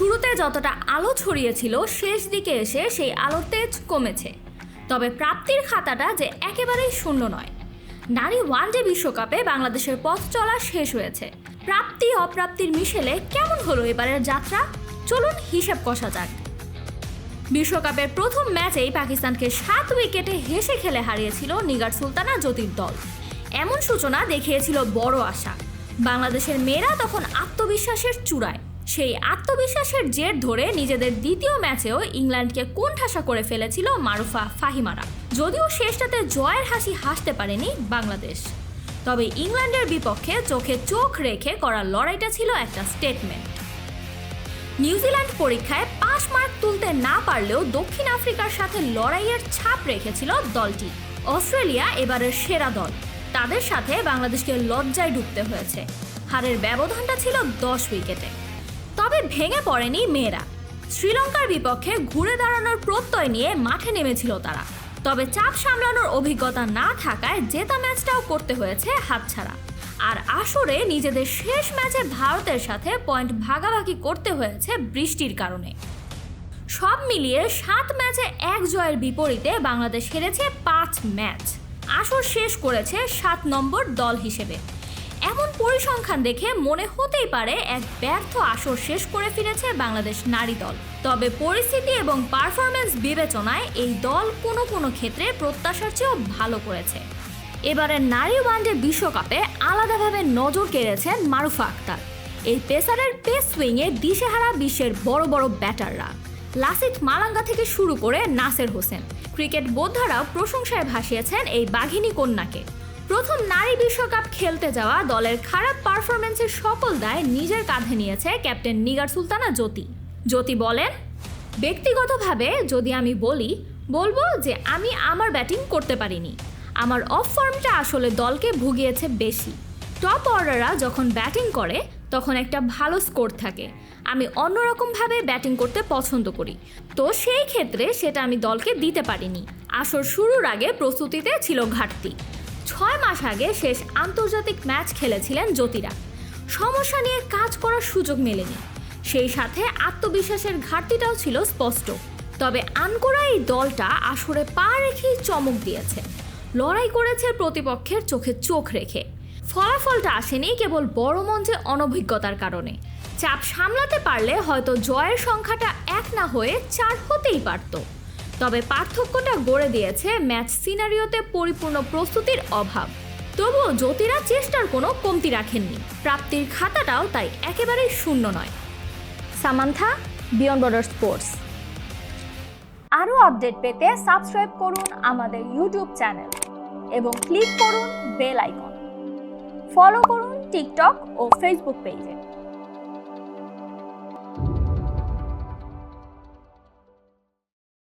শুরুতে যতটা আলো ছড়িয়েছিল, শেষ দিকে এসে সেই আলোর তেজ কমেছে। তবে প্রাপ্তির খাতাটা যে একেবারেই শূন্য নয়। নারী ওয়ানডে বিশ্বকাপে বাংলাদেশের পথ চলা শেষ হয়েছে। প্রাপ্তি, অপ্রাপ্তির মিশেলে কেমন হলো এবারের যাত্রা? চলুন হিসেব কষা যাক। বিশ্বকাপের প্রথম ম্যাচেই পাকিস্তানকে সাত উইকেটে হেসে খেলে হারিয়েছিল নিগার সুলতানা জ্যোতির দল। এমন সূচনা দেখিয়েছিল বড় আশা। বাংলাদেশের মেয়েরা তখন আত্মবিশ্বাসের চূড়ায়। সেই আত্মবিশ্বাসের জের ধরে নিজেদের দ্বিতীয় ম্যাচেও ইংল্যান্ডকে কোণঠাসা করে ফেলেছিল মারুফা ফাহিমারা। যদিও শেষটাতে জয়ের হাসি হাসতে পারেনি বাংলাদেশ। তবে ইংল্যান্ডের বিপক্ষে চোখে চোখ রেখে করা লড়াইটা ছিল একটা স্টেটমেন্ট নিউজিল্যান্ড পরীক্ষায় পাঁচ মার্ক তুলতে না পারলেও দক্ষিণ আফ্রিকার সাথে লড়াইয়ের ছাপ রেখেছিল দলটি। অস্ট্রেলিয়া এবারের সেরা দল। তাদের সাথে বাংলাদেশকে লজ্জায় ডুবতে হয়েছে। হারের ব্যবধানটা ছিল দশ উইকেটে। তবে ভেঙে পড়েনি মেয়েরা। শ্রীলঙ্কার বিপক্ষে ঘুরে দাঁড়ানোর প্রত্যয় নিয়ে মাঠে নেমেছিল তারা। তবে চাপ সামলানোর অভিজ্ঞতা না থাকায় জেতা ম্যাচটাও করতে হয়েছে হাতছাড়া। আর আসরে নিজেদের শেষ ম্যাচে ভারতের সাথে পয়েন্ট ভাগাভাগি করতে হয়েছে বৃষ্টির কারণে। সব মিলিয়ে সাত ম্যাচে এক জয়ের বিপরীতে বাংলাদেশ হেরেছে পাঁচ ম্যাচ। আসর শেষ করেছে সাত নম্বর দল হিসেবে। এমন পরিসংখ্যান দেখে মনে হতেই পারে এক ব্যর্থ আসর শেষ করে ফিরেছে বাংলাদেশ নারী দল। তবে পরিস্থিতি এবং পারফরমেন্স বিবেচনায় এই দল কোনো কোনো ক্ষেত্রে প্রত্যাশার চেয়েও ভালো করেছে। এবারের নারী ওয়ানডে বিশ্বকাপে আলাদাভাবে নজর কেড়েছেন মারুফা আক্তার। এই পেসারের পেস সুইংয়ে দিশেহারা বিশ্বের বড় বড় ব্যাটাররা। লাসিথ মালাঙ্গা থেকে শুরু করে নাসের হোসেন। ক্রিকেট বোদ্ধারাও প্রশংসায় ভাসিয়েছেন এই বাঘিনী কন্যাকে। প্রথম নারী বিশ্বকাপ খেলতে যাওয়া দলের খারাপ পারফরমেন্সের সকল দায় নিজের কাঁধে নিয়েছে ক্যাপ্টেন নিগার সুলতানা জ্যোতি। জ্যোতি বলেন, ব্যক্তিগতভাবে যদি আমি বলি, বলব যে আমি আমার ব্যাটিং করতে পারিনি। আমার অফ ফর্মটা আসলে দলকে ভুগিয়েছে বেশি। টপ অর্ডাররা যখন ব্যাটিং করে, তখন একটা ভালো স্কোর থাকে। আমি অন্যরকমভাবে ব্যাটিং করতে পছন্দ করি। তো সেই ক্ষেত্রে সেটা আমি দলকে দিতে পারিনি। আসর শুরুর আগে প্রস্তুতিতে ছিল ঘাটতি। ছয় মাস আগে শেষ আন্তর্জাতিক ম্যাচ খেলেছিলেন জ্যোতিরা। সমস্যা নিয়ে কাজ করার সুযোগ মেলেনি। সেই সাথে আত্মবিশ্বাসের ঘাটতিটাও ছিল স্পষ্ট। তবে আনকোরা এই দলটা আসরে পা রেখেই চমক দিয়েছে। লড়াই করেছে প্রতিপক্ষের চোখে চোখ রেখে। ফলাফলটা আসেনি কেবল বড় মঞ্চে অনভিজ্ঞতার কারণে। চাপ সামলাতে পারলে হয়তো জয়ের সংখ্যাটা এক না হয়ে চার হতেই পারত। তবে পার্থক্যটা গড়ে দিয়েছে ম্যাচ সিনারিওতে পরিপূর্ণ প্রস্তুতির অভাব। তবুও জ্যোতিরা চেষ্টার কোনো কমতি রাখেননি। প্রাপ্তির খাতাটাও তাই একেবারেই শূন্য নয়। Samantha beyond border sports. আরও আপডেট পেতে সাবস্ক্রাইব করুন আমাদের ইউটিউব চ্যানেল এবং ক্লিক করুন বেল আইকন। ফলো করুন টিকটক ও ফেসবুক পেজে।